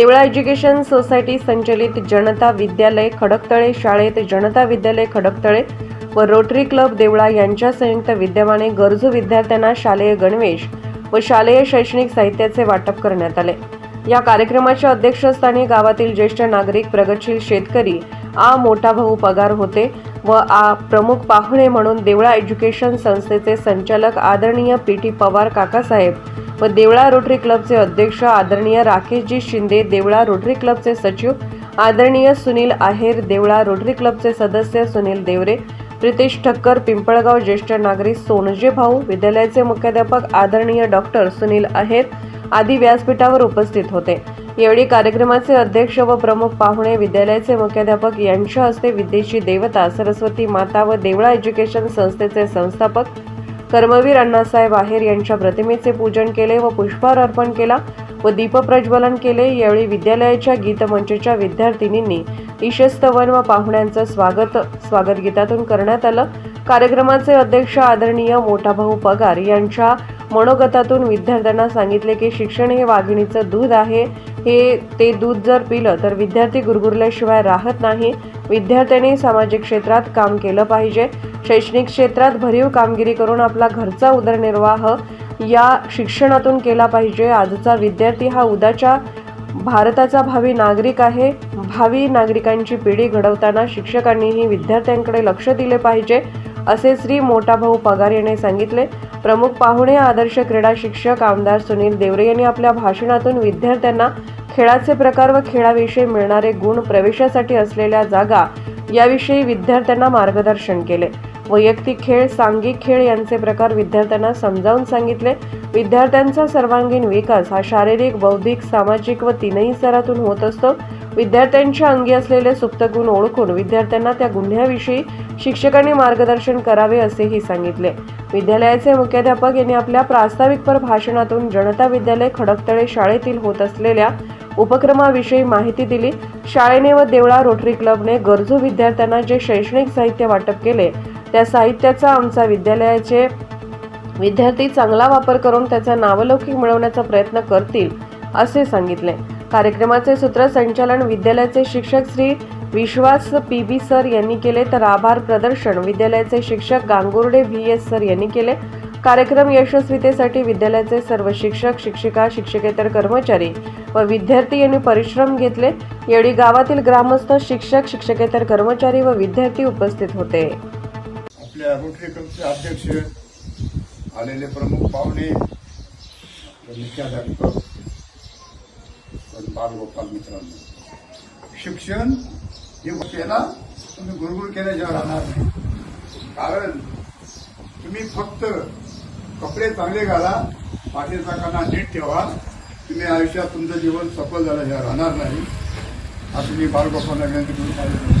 Deola education society संचलित जनता विद्यालय खडकतळे शाळेत जनता विद्यालय खडकतळे व रोटरी क्लब देवळा यांच्या संयुक्त विद्यमाने गरजू विद्यार्थ्यांना शालेय गणवेश व शालेय शैक्षणिक साहित्याचे वाटप करण्यात आले. या कार्यक्रमाच्या अध्यक्षस्थानी गावातील ज्येष्ठ नागरिक प्रगतशील शेतकरी आ मोठा भाऊ पगार होते व आ प्रमुख पाहुणे म्हणून देवळा एज्युकेशन संस्थेचे संचालक आदरणीय पी टी पवार काकासाहेब व देवळा रोटरी क्लबचे अध्यक्ष आदरणीय राकेशजी शिंदे देवळा रोटरी क्लबचे सचिव आदरणीय सुनील आहेर देवळा रोटरी क्लबचे सदस्य सुनील देवरे प्रितेश ठक्कर पिंपळगाव ज्येष्ठ नागरिक सोनजे भाऊ विद्यालयाचे मुख्याध्यापक आदरणीय डॉक्टर सुनील आहेर आदी व्यासपीठावर उपस्थित होते. यावेळी कार्यक्रमाचे अध्यक्ष व प्रमुख पाहुणे विद्यालयाचे मुख्याध्यापक यांच्या हस्ते विद्येची देवता सरस्वती माता व देवळा एज्युकेशन संस्थेचे संस्थापक कर्मवीर अण्णासाहेब आहेर यांच्या प्रतिमेचे पूजन केले व पुष्पहार अर्पण केला व दीपप्रज्वलन केले. यावेळी विद्यालयाच्या गीतमंचच्या विद्यार्थिनींनी ईशस्तवन व पाहुण्यांचं स्वागत स्वागत गीतातून करण्यात आलं. कार्यक्रमाचे अध्यक्ष आदरणीय मोठाभाऊ पगार यांच्या मनोगतातून विद्यार्थ्यांना सांगितले की शिक्षण हे वाघिणीचं दूध आहे. हे ते दूध जर पिलं तर विद्यार्थी गुरगुरल्याशिवाय राहत नाही. विद्यार्थ्यांनी सामाजिक क्षेत्रात काम केलं पाहिजे. शैक्षणिक क्षेत्रात भरीव कामगिरी करून आपला घरचा उदरनिर्वाह या शिक्षणातून केला पाहिजे. आजचा विद्यार्थी हा उद्याच्या भारताचा भावी नागरिक आहे. भावी नागरिकांची पिढी घडवताना शिक्षकांनीही विद्यार्थ्यांकडे लक्ष दिले पाहिजे असे श्री मोठाभाऊ पगार यांनी सांगितले. प्रमुख पाहुणे आदर्श क्रीडा शिक्षक आमदार सुनील देवरे यांनी आपल्या भाषणातून विद्यार्थ्यांना खेळाचे प्रकार व खेळाविषयी मिळणारे गुण प्रवेशासाठी असलेल्या जागा याविषयी विद्यार्थ्यांना मार्गदर्शन केले. वैयक्तिक खेळ सांघिक खेळ यांचे प्रकार विद्यार्थ्यांना समजावून सांगितले. विद्यार्थ्यांचा सर्वांगीण विकास हा शारीरिक बौद्धिक सामाजिक व तीनही स्तरातून होत असतो. विद्यार्थ्यांच्या अंगी असलेले सुप्त गुण ओळखून विद्यार्थ्यांना त्या गुन्ह्याविषयी शिक्षकांनी मार्गदर्शन करावे असेही सांगितले. विद्यालयाचे मुख्याध्यापक यांनी आपल्या प्रास्ताविकपर भाषणातून जनता विद्यालय खडकतळे शाळेतील होत असलेल्या उपक्रमाविषयी माहिती दिली. शाळेने व देवळा रोटरी क्लबने गरजू विद्यार्थ्यांना जे शैक्षणिक साहित्य वाटप केले त्या साहित्याचा आमचा विद्यालयाचे विद्यार्थी चांगला वापर करून त्याचा नावलौकिक मिळवण्याचा प्रयत्न करतील असे सांगितले. कार्यक्रमाचे सूत्रसंचालन विद्यालयाचे शिक्षक Shri Vishwas P B sir यांनी केले तर आभार प्रदर्शन विद्यालयाचे शिक्षक गांगुर्डे व्ही एस सर यांनी केले. कार्यक्रम यशस्वीतेसाठी विद्यालयाचे सर्व शिक्षक शिक्षिका शिक्षकेतर कर्मचारी व विद्यार्थी यांनी परिश्रम घेतले. यावेळी गावातील ग्रामस्थ शिक्षक शिक्षकेतर कर्मचारी व विद्यार्थी उपस्थित होते. आपल्या रोटरी क्लबचे अध्यक्ष आलेले प्रमुख पाहुणे मुख्याध्यापक बालगोपाल मित्रांनो. शिक्षण हे केला तुम्ही गुरगुर केल्याशिवाय राहणार नाही. कारण तुम्ही फक्त कपडे चांगले घाला पाठीचा काना नीट ठेवा तुम्ही आयुष्यात तुमचं जीवन सफल झाल्याशिवाय राहणार नाही. असं तुम्ही बालगोपालला विनंती करून सांगितलं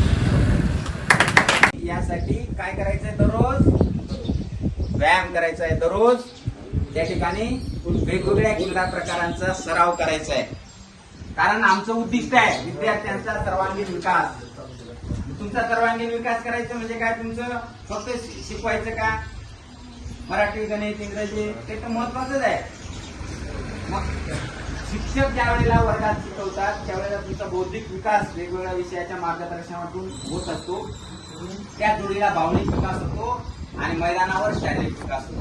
यासाठी काय करायचंय दररोज व्यायाम करायचा आहे दररोज त्या ठिकाणी वेगवेगळ्या क्रीडा प्रकारांचा सराव करायचा आहे कारण आमचं उद्दिष्ट आहे विद्यार्थ्यांचा सर्वांगीण विकास. तुमचा सर्वांगीण विकास करायचा म्हणजे काय? तुमचं फक्त शिकवायचं का? मराठी गणित इंग्रजी ते तर महत्वाचंच आहे. मग शिक्षक ज्या वेळेला वर्गात शिकवतात त्यावेळेला तुमचा बौद्धिक विकास वेगवेगळ्या विषयाच्या मार्गदर्शनातून होत असतो. त्या जोडीला भावनिक विकास होतो आणि मैदानावर शारीरिक विकास होतो.